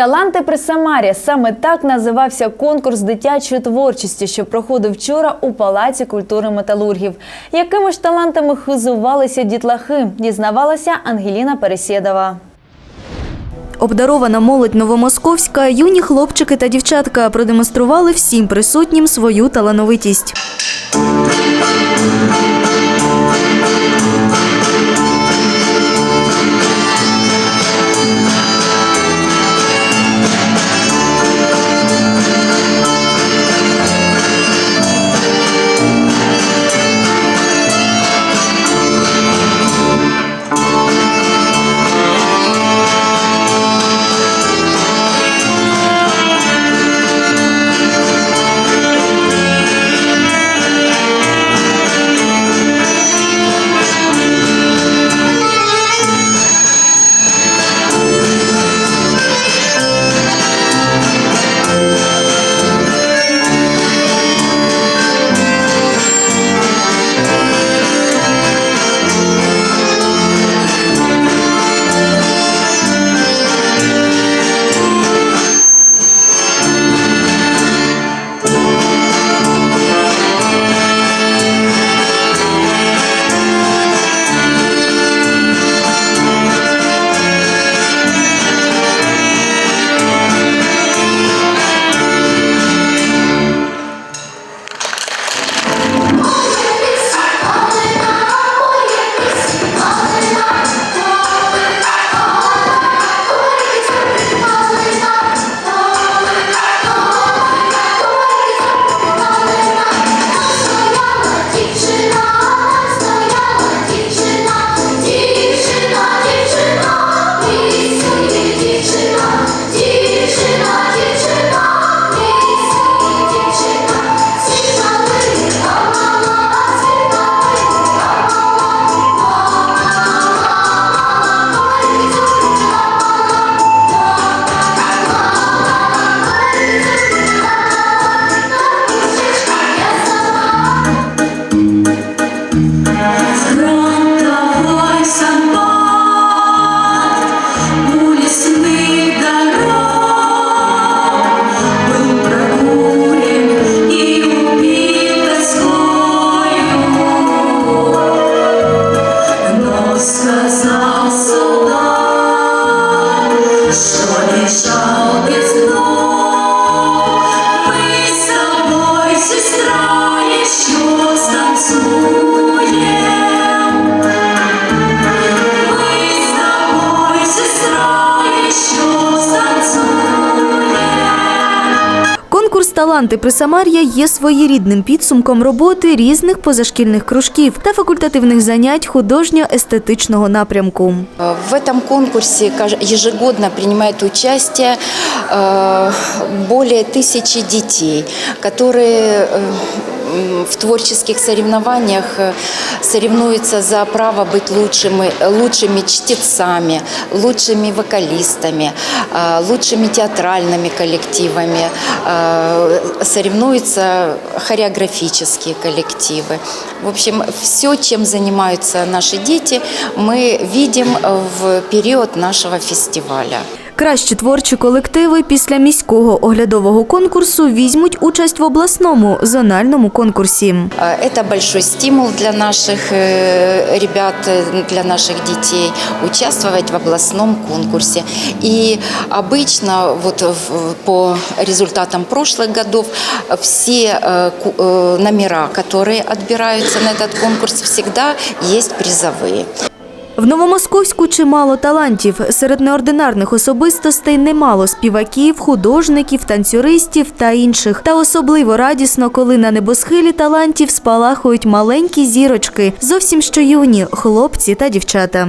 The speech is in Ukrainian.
Таланти при Самарі саме так називався конкурс дитячої творчості, що проходив вчора у Палаці культури металургів. Якими ж талантами хизувалися дітлахи, дізнавалася Ангеліна Пересєдова. Обдарована молодь новомосковська, юні хлопчики та дівчатка продемонстрували всім присутнім свою талановитість. Таланти при Самар'я є своєрідним підсумком роботи різних позашкільних кружків та факультативних занять художньо-естетичного напрямку. В этом конкурсе каж- ежегодно принимает участие э, более тысячи детей, которые э, м, в творческих соревнованиях э, соревнуются за право быть лучшими, лучшими чтецами, лучшими вокалистами, э, лучшими театральными коллективами, э, соревнуются хореографические коллективы. В общем, все, чем занимаются наши дети, мы видим в период нашего фестиваля. Кращі творчі колективи після міського оглядового конкурсу візьмуть участь в обласному зональному конкурсі. Э, Это большой стимул для наших э, ребят, э, для наших детей участвовать в областном конкурсе. И обычно вот в- по результатам прошлых годов все э, ку- э, номера, которые отбираются на этот конкурс, всегда есть призовые. В Новомосковську чимало талантів. Серед неординарних особистостей немало співаків, художників, танцюристів та інших. Та особливо радісно, коли на небосхилі талантів спалахують маленькі зірочки, зовсім що юні хлопці та дівчата.